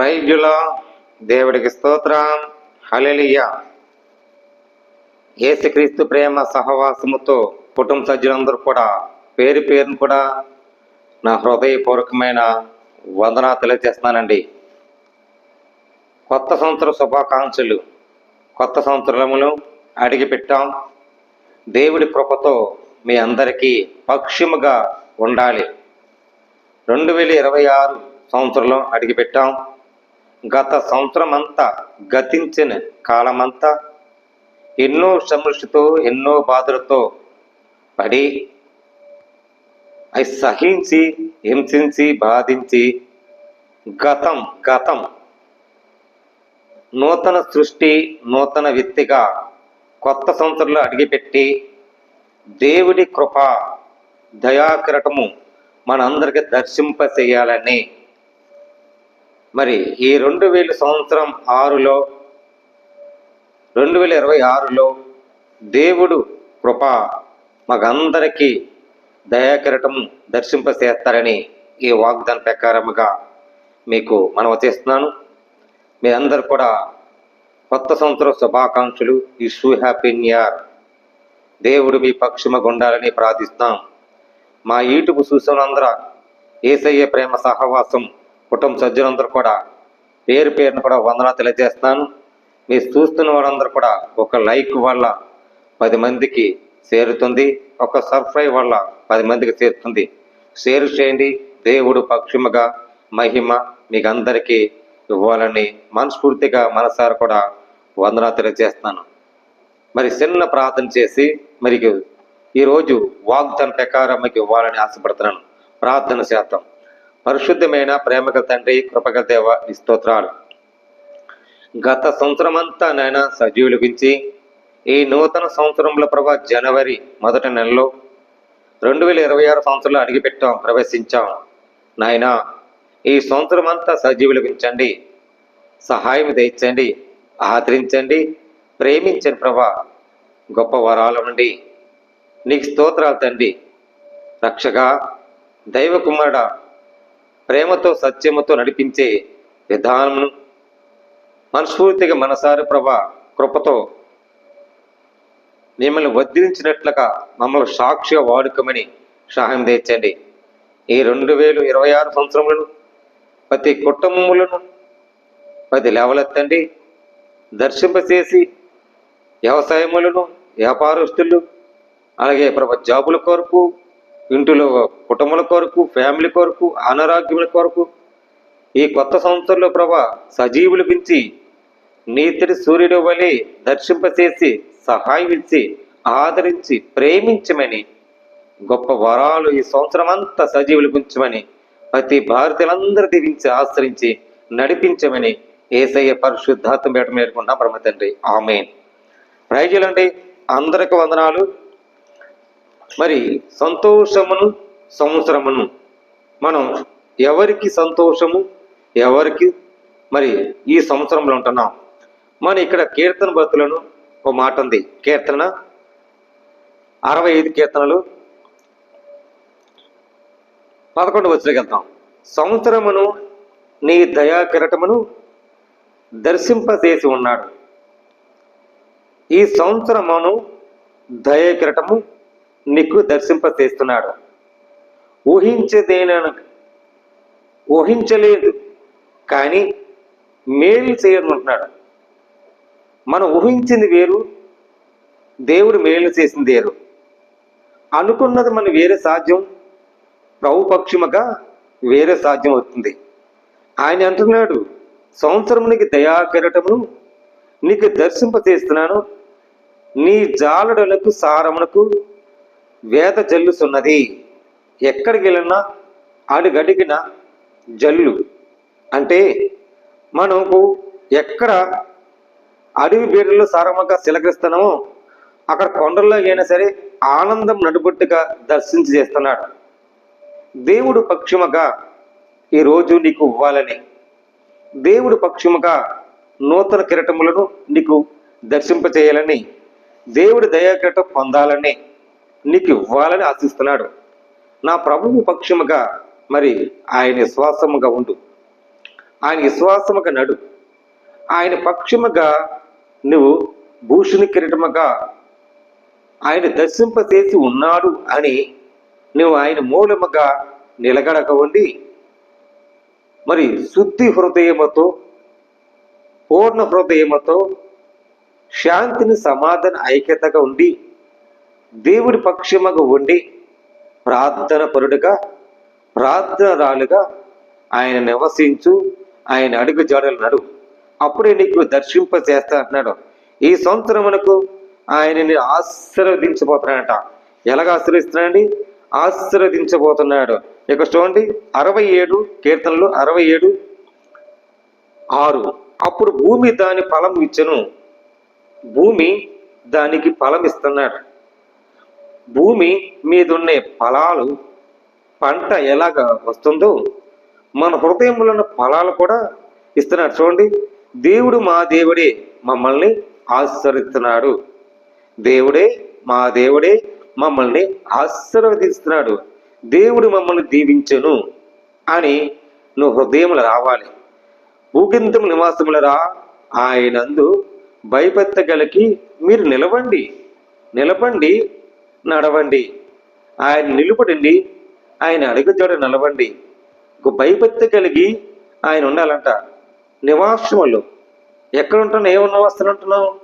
ప్రైజుల దేవుడికి స్తోత్రం. హలెలియ ఏసుక్రీస్తు ప్రేమ సహవాసముతో కుటుంబ సభ్యులందరూ కూడా పేరు పేరును కూడా నా హృదయపూర్వకమైన వందనా తెలియజేస్తున్నానండి. కొత్త సంవత్సర శుభాకాంక్షలు. కొత్త సంవత్సరములు అడిగిపెట్టాం. దేవుడి కృపతో మీ అందరికీ పక్షిముగా ఉండాలి. రెండు వేల ఇరవై ఆరు సంవత్సరంలో అడిగిపెట్టాం. గత సంవత్సరం అంతా గతించిన కాలమంతా ఎన్నో సమస్యతో ఎన్నో బాధలతో పడి అవి సహించి హింసించి బాధించి గతం గతం నూతన సృష్టి నూతన వ్యక్తిగా కొత్త సంవత్సరంలో అడిగిపెట్టి దేవుడి కృప దయాకిరటము మనందరికీ దర్శింప చేయాలని మరి ఈ రెండు వేల సంవత్సరం ఆరులో రెండు వేల ఇరవై ఆరులో దేవుడు కృప మాకందరికీ దయాకరటం దర్శింప చేస్తారని ఈ వాగ్దాన ప్రకారముగా మీకు మనవ చేస్తున్నాను. మీ అందరు కూడా కొత్త సంవత్సర శుభాకాంక్షలు. ఈ షూ హ్యాపీ న్యూ ఇయర్. దేవుడు మీ పక్షిమ గుండాలని ప్రార్థిస్తున్నాం. మా ఈటుకు చూసినందర ఏసయ్య ప్రేమ సహవాసం కుటుంబ సభ్యులందరూ కూడా పేరు పేరును కూడా వందనా తెలియజేస్తున్నాను. మీరు చూస్తున్న వారందరూ కూడా ఒక లైక్ వల్ల పది మందికి చేరుతుంది. ఒక సబ్స్క్రైబ్ వల్ల పది మందికి చేరుతుంది. షేర్ చేయండి. దేవుడు పక్షిమగా మహిమ మీకు అందరికీ ఇవ్వాలని మనస్ఫూర్తిగా మనసారి కూడా వందనా తెలియజేస్తున్నాను. మరి చిన్న ప్రార్థన చేసి మరి ఈరోజు వాగ్దాన ప్రకారం మీకు ఇవ్వాలని ఆశపడుతున్నాను. ప్రార్థన శాతం పరిశుద్ధమైన ప్రేమగల తండ్రి కృపగల దేవ స్తోత్రాలు. గత సంవత్సరం అంతా నాయన సజీవులు గురించి ఈ నూతన సంవత్సరంలో ప్రభా జనవరి మొదటి నెలలో రెండు వేల ఇరవై ఆరు సంవత్సరంలో అడిగిపెట్టాం ప్రవేశించాం. నాయన ఈ సంవత్సరం అంతా సజీవులు పెంచండి సహాయం తెచ్చండి ఆదరించండి ప్రేమించండి ప్రభా. గొప్ప వరాలు ఉండి నీకు స్తోత్రాలు తండ్రి. రక్షగా దైవకుమారడ ప్రేమతో సత్యముతో నడిపించే విధానమును మనస్ఫూర్తిగా మనసారి ప్రభ కృపతో మిమ్మల్ని వదిలించినట్లుగా మమ్మల్ని సాక్షిగా వాడుకోమని సహాయం తెచ్చండి ఈ రెండు వేలు ఇరవై ఆరు సంవత్సరములను ప్రతి కుటుంబములను ప్రతి లేవలెత్తండి. దర్శింపచేసి వ్యవసాయములను వ్యాపారస్తులు అలాగే ప్రభ జాబుల కొరకు ఇంటిలో కుటుంబాల కొరకు ఫ్యామిలీ కొరకు అనారోగ్యముల కొరకు ఈ కొత్త సంవత్సరంలో ప్రభ సజీవుల గురించి నీతిడి సూర్యుడు వలె దర్శింపచేసి సహాయం ఇచ్చి ఆదరించి ప్రేమించమని గొప్ప వరాలు ఈ సంవత్సరం అంతా సజీవులు గుంచమని ప్రతి భారతీయులందరూ దీవించి ఆశ్రయించి నడిపించమని ఏసయ్య పరిశుద్ధాత్మ పేట మేడుకున్నా బ్రహ్మ తండ్రి. ఆమె రైజులండి అందరికి వందనాలు. మరి సంతోషమును సంవత్సరమును మనం ఎవరికి సంతోషము? ఎవరికి? మరి ఈ సంవత్సరంలో ఉంటున్నాం మన ఇక్కడ కీర్తన భక్తులను ఒక మాట ఉంది. కీర్తన అరవై ఐదు కీర్తనలు. పదకొండు వచ్చిన వెళ్తాం. సంవత్సరమును నీ దయా కిరటమును దర్శింపజేసి ఉన్నాడు. ఈ సంవత్సరమును దయ కిరటము నీకు దర్శింపజేస్తున్నాడు ఊహించదేనను ఊహించలేదు కానీ మేలు చేయనుంటున్నాడు. మనం ఊహించింది వేరు దేవుడు మేలు చేసింది వేరు. అనుకున్నది మన వేరే సాధ్యం ప్రభుపక్షముగా వేరే సాధ్యం అవుతుంది. ఆయన అంటున్నాడు సంవత్సరమునికి దయాకరటమును నీకు దర్శింప చేస్తున్నాను నీ జాలడలకు సారమునకు వేద జల్లుతున్నది. ఎక్కడికి వెళ్ళినా అడుగడిగిన జల్లు. అంటే మనకు ఎక్కడ అడవి బీడలు సారముగా శిలకరిస్తున్నామో అక్కడ కొండల్లో అయినా సరే ఆనందం నడుబొట్టుగా దర్శించి చేస్తున్నాడు. దేవుడు పక్షముగా ఈరోజు నీకు ఇవ్వాలని దేవుడు పక్షముగా నూతన కిరటములను నీకు దర్శింపచేయాలని దేవుడి దయాకిరటం పొందాలని నీకు ఇవ్వాలని ఆశిస్తున్నాడు. నా ప్రభువు పక్షముగా మరి ఆయన విశ్వాసముగా ఉండు. ఆయన విశ్వాసముగా నడు. ఆయన పక్షముగా నువ్వు భూషణ కిరీటముగా ఆయన దర్శింపచేసి ఉన్నాడు అని నువ్వు ఆయన మూలముగా నిలగడక ఉండి మరి శుద్ధి హృదయముతో పూర్ణ హృదయముతో శాంతిని సమాధాన ఐక్యతగా ఉండి దేవుడి పక్షముగా ఉండి ప్రార్థన పరుడుగా ప్రార్థనరాలుగా ఆయన నివసించు ఆయన అడుగు జాడలు నడు. అప్పుడే నీకు దర్శింప చేస్తా అంటున్నాడు. ఈ సంవత్సరమునకు ఆయనని ఆశీర్వదించబోతున్నాడట. ఎలాగ ఆశీర్వదిస్తున్నాడండి? ఆశీర్వదించబోతున్నాడు. ఇక చూడండి అరవై ఏడు కీర్తనలు అరవై ఏడు ఆరు. అప్పుడు భూమి దాని ఫలం ఇచ్చను. భూమి దానికి ఫలం ఇస్తున్నాడు భూమి మీదున్నే ఫలాలు పంట ఎలాగ వస్తుందో మన హృదయంలో ఉన్న ఫలాలు కూడా ఇస్తున్నాడు. చూడండి దేవుడు మా దేవుడే మమ్మల్ని ఆశీర్వదిస్తున్నాడు. దేవుడే మా దేవుడే మమ్మల్ని ఆశీర్వదిస్తున్నాడు. దేవుడు మమ్మల్ని దీవించను అని నువ్వు హృదయములు రావాలి. ఊగింతం నివాసములరా ఆయనందు భయపెత్తగలికి మీరు నిలవండి. నిలబండి నడవండి. ఆయన నిలుపుడండి ఆయన అడుగుజోడ నిలవండి. భయపత్తి కలిగి ఆయన ఉండాలంట. నివాసములు. ఎక్కడుంటున్నావు? ఏ నివాసంలో ఉంటున్నావు?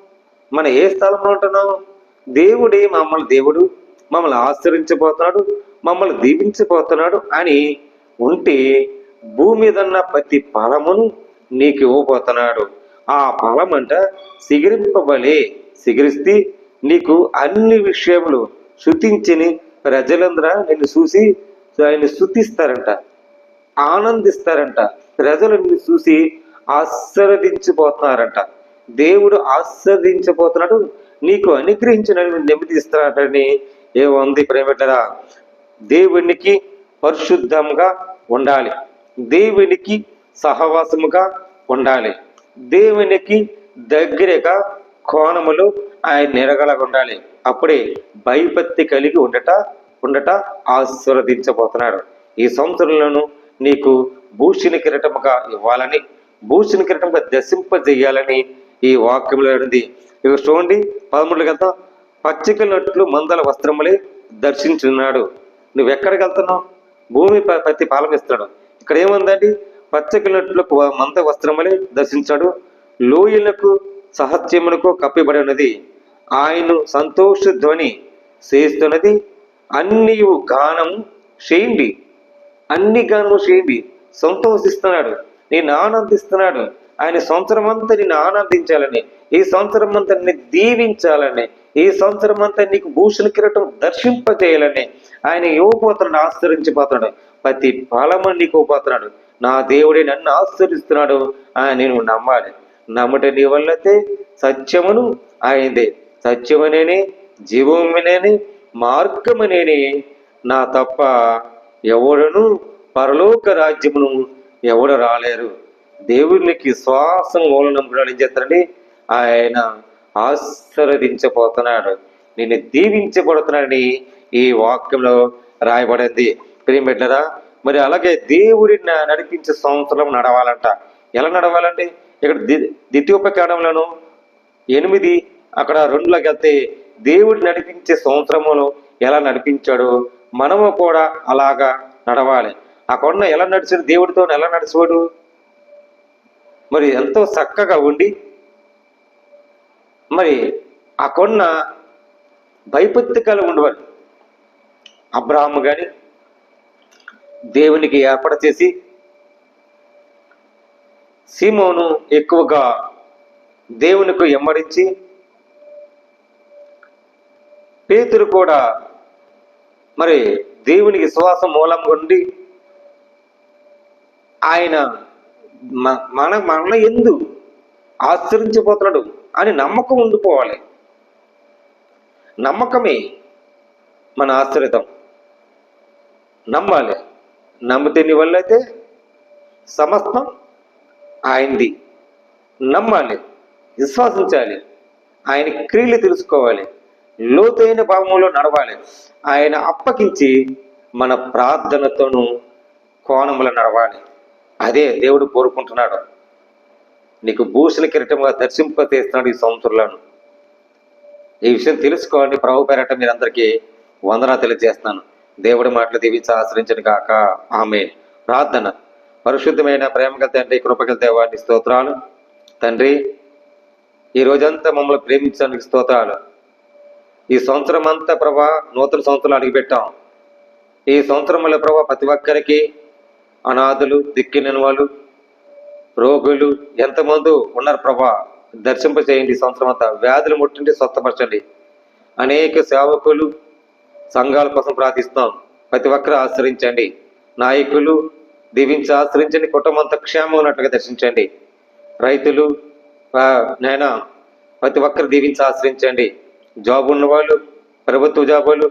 మన ఏ స్థలంలో ఉంటున్నావు? దేవుడే మమ్మల్ని దేవుడు. మమ్మల్ని ఆశ్రయించబోతున్నాడు. మమ్మల్ని దీవించబోతున్నాడు అని ఉంటే భూమి మీద ఉన్న ప్రతి ఫలమును నీకు ఇవ్వబోతున్నాడు. ఆ ఫలం అంట సిగిరింపబలే. సిగిరిస్తే నీకు అన్ని విషయములు శృతించని ప్రజలందరూ నిన్ను చూసి ఆయన శృతిస్తారంట ఆనందిస్తారంట ప్రజలు నిన్ను చూసి ఆశీర్వదించిపోతున్నారంట. దేవుడు ఆశీర్వదించబోతున్నాడు నీకు అనుగ్రహించిన నెమ్మదిస్తాడని ఏముంది ప్రేమిటరా దేవునికి పరిశుద్ధంగా ఉండాలి. దేవునికి సహవాసముగా ఉండాలి. దేవునికి దగ్గరగా కోణములు ఆయన నిరగలగా ఉండాలి. అప్పుడే భయపత్తి కలిగి ఉండట ఉండట ఆశీర్వదించబోతున్నాడు. ఈ సంవత్సరంలోను నీకు భూషణ కిరీటముగా ఇవ్వాలని భూషణ కిరటముగా దశింపజేయాలని ఈ వాక్యంలో ఉంది. ఇక చూడండి పదమూడు కదా పచ్చికలట్లు మందల వస్త్రములే దర్శించున్నాడు. నువ్వు ఎక్కడికి వెళ్తున్నావు? భూమి పత్తి ప్రతి ఫలం ఇక్కడ ఏముందండి? పచ్చకినట్లకు మంద వస్త్రములే దర్శించాడు. లోయలకు సహత్యమునకు కప్పిబడి ఉన్నది ఆయన సంతోష ధ్వని చేస్తున్నది. అన్ని గానం చేయండి. అన్ని గానము చేయండి. సంతోషిస్తున్నాడు. నేను ఆనందిస్తున్నాడు. ఆయన సంవత్సరం అంతా నిన్ను ఆనందించాలని ఈ సంవత్సరం అంతా నిన్ను దీవించాలని ఈ సంవత్సరం అంతా నీకు భూషణ కిరటం దర్శింపజేయాలని ఆయన యువపోతున్నాడు ఆశ్చరించిపోతున్నాడు ప్రతి ఫలము నీకు పోతున్నాడు. నా దేవుడే నన్ను ఆశ్చరిస్తున్నాడు ఆయన నేను నమ్మాలి. నమ్ముట నీ వల్లతే సత్యమును ఆయనదే. సత్యమనేని జీవమునేని మార్గమనేని నా తప్ప ఎవడను పరలోక రాజ్యమును ఎవడు రాలేరు. దేవునికి శ్వాసం మూలనం కూడా ఏం చేస్తారండి ఆయన ఆశీర్వదించబోతున్నాడు. నేను దీవించబడుతున్నాడని ఈ వాక్యంలో రాయబడింది. ప్రియమిట్లరా మరి అలాగే దేవుడిని నడిపించే సంవత్సరం నడవాలంట. ఎలా నడవాలండి? ఇక్కడ ది- ద్వితీయోపకాండంలోను ఎనిమిది అక్కడ రెండులోకి వెళ్తే దేవుడు నడిపించే సంవత్సరమును ఎలా నడిపించాడో మనము కూడా అలాగా నడవాలి. ఆ కొండ ఎలా నడిచాడు? దేవుడితో ఎలా నడిచేవాడు? మరి ఎంతో చక్కగా ఉండి మరి ఆ కొండ భయపత్తి కలిగి ఉండవాలి అబ్రాహం కానీ దేవునికి ఏర్పాటు చేసి సీమోను ఎక్కువగా దేవునికి ఎమ్మడించి పేతురు కూడా మరి దేవునికి విశ్వాసం మూలంగా ఉండి ఆయన మన మన ఎందు ఆశ్చరించిపోతున్నాడు అని నమ్మకం ఉండిపోవాలి. నమ్మకమే మన ఆశ్చర్యతం నమ్మాలి. నమ్మితే నీ వల్ల అయితే సమస్తం ఆయనది నమ్మాలి విశ్వాసించాలి ఆయన క్రియలు తెలుసుకోవాలి లోతైన భావంలో నడవాలి. ఆయన అప్పగించి మన ప్రార్థనతోనూ కోణములు నడవాలి. అదే దేవుడు కోరుకుంటున్నాడు. నీకు భూషణ కిరీటంగా దర్శింపతేస్తున్నాడు ఈ సంవత్సరంలోను. ఈ విషయం తెలుసుకోండి. ప్రభు పేరట మీరందరికీ వందన తెలియజేస్తున్నాను. దేవుడి మాటలు దీవించి ఆశ్రయించను కాక ఆమె ప్రార్థన. పరిశుద్ధమైన ప్రేమగల తండ్రి కృపగల దేవాన్ని స్తోత్రాలు. తండ్రి ఈ రోజంతా మమ్మల్ని ప్రేమించడానికి స్తోత్రాలు. ఈ సంవత్సరం అంతా ప్రభా నూతన సంవత్సరం అడిగిపెట్టాం. ఈ సంవత్సరంలో ప్రభా ప్రతి ఒక్కరికి అనాథులు దిక్కిన వాళ్ళు రోగులు ఎంతమంది ఉన్నారు ప్రభా. దర్శింప చేయండి ఈ సంవత్సరం అంతా వ్యాధులు ముట్టిండి స్వస్థపరచండి. అనేక సేవకులు సంఘాల కోసం ప్రార్థిస్తున్నాం. ప్రతి ఒక్కరు ఆశ్రయించండి. నాయకులు దీవించి ఆశ్రయించండి కుటుంబం అంతా క్షేమం ఉన్నట్లుగా దర్శించండి. రైతులు నేను నాయనా ప్రతి ఒక్కరు దీవించి ఆశ్రయించండి. జాబ్ ఉన్నవాళ్ళు ప్రభుత్వ జాబులు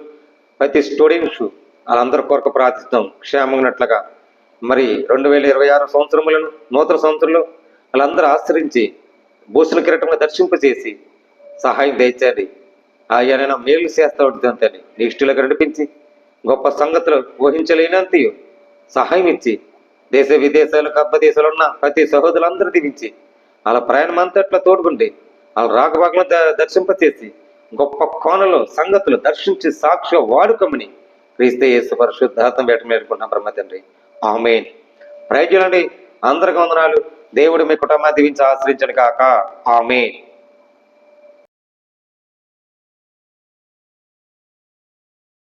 ప్రతి స్టూడెంట్స్ వాళ్ళందరి కొరకు ప్రార్థిస్తాం క్షేమంగా ఉన్నట్లుగా. మరి రెండు వేల ఇరవై ఆరు సంవత్సరములను నూతన సంవత్సరంలో వాళ్ళందరూ ఆశ్రయించి భూషణ కిరీటంగా దర్శింపచేసి సహాయం దయచేయండి. ఆయన మేలు చేస్తా ఉంటుంది అంతే నీ ఇష్టలకు నడిపించి గొప్ప సంగతులు ఊహించలేనంతయు సహాయం ఇచ్చి దేశ విదేశాలకు అబ్బ దేశాలు ఉన్న ప్రతి సహోదరులందరూ దీవించి. వాళ్ళ ప్రయాణం అంతట్లో తోడుకుంటే వాళ్ళ రాకబాకలను దర్శింపచేసి గొప్ప కోణలో సంగతులు దర్శించి సాక్షి వాడుకమని క్రీస్తే యేసు పరిశుద్ధార్థం వేట మేడుకుంటున్నాం బ్రహ్మ తండ్రి. ఆమెన్. ప్రయోజనండి అందరికి వందనాలు. దేవుడు మీ కుటుంబాన్ని దీవించి ఆశ్రయించడం కాక ఆమెన్.